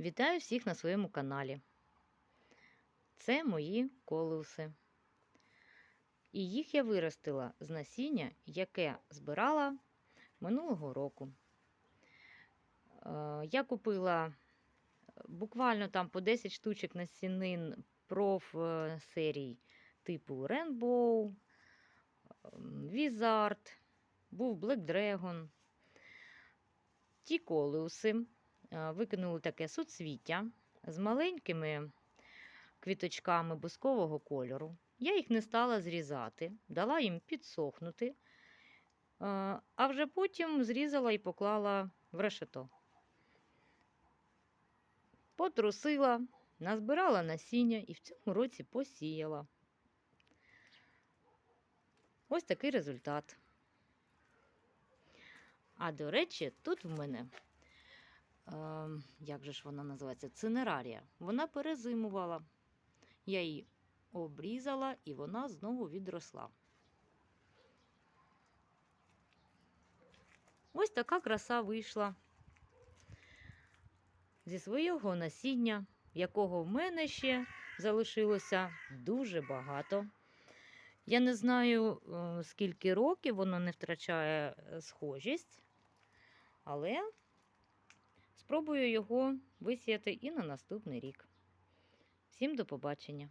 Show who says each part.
Speaker 1: Вітаю всіх на своєму каналі. Це мої колеуси. І їх я виростила з насіння, яке збирала минулого року. Е, Я купила буквально там по 10 штучок насінин проф е, серій типу Rainbow, Wizard, був Black Dragon. Ті колеуси е, викинули таке суцвіття з маленькими квіточками бускового кольору. Я їх не стала зрізати, дала їм підсохнути, е, а вже потім зрізала і поклала в решето. Потрусила, назбирала насіння і в цьому році посіяла. Ось такий результат. А до речі, тут в мене, е, як же ж вона називається, цинерарія. Вона перезимувала. Я її обрізала і вона знову відросла. Ось така краса вийшла зі свого насіння, якого в мене ще залишилося дуже багато. Я не знаю, е, скільки років воно не втрачає схожість, але спробую його висіяти і на наступний рік. Всім до побачення!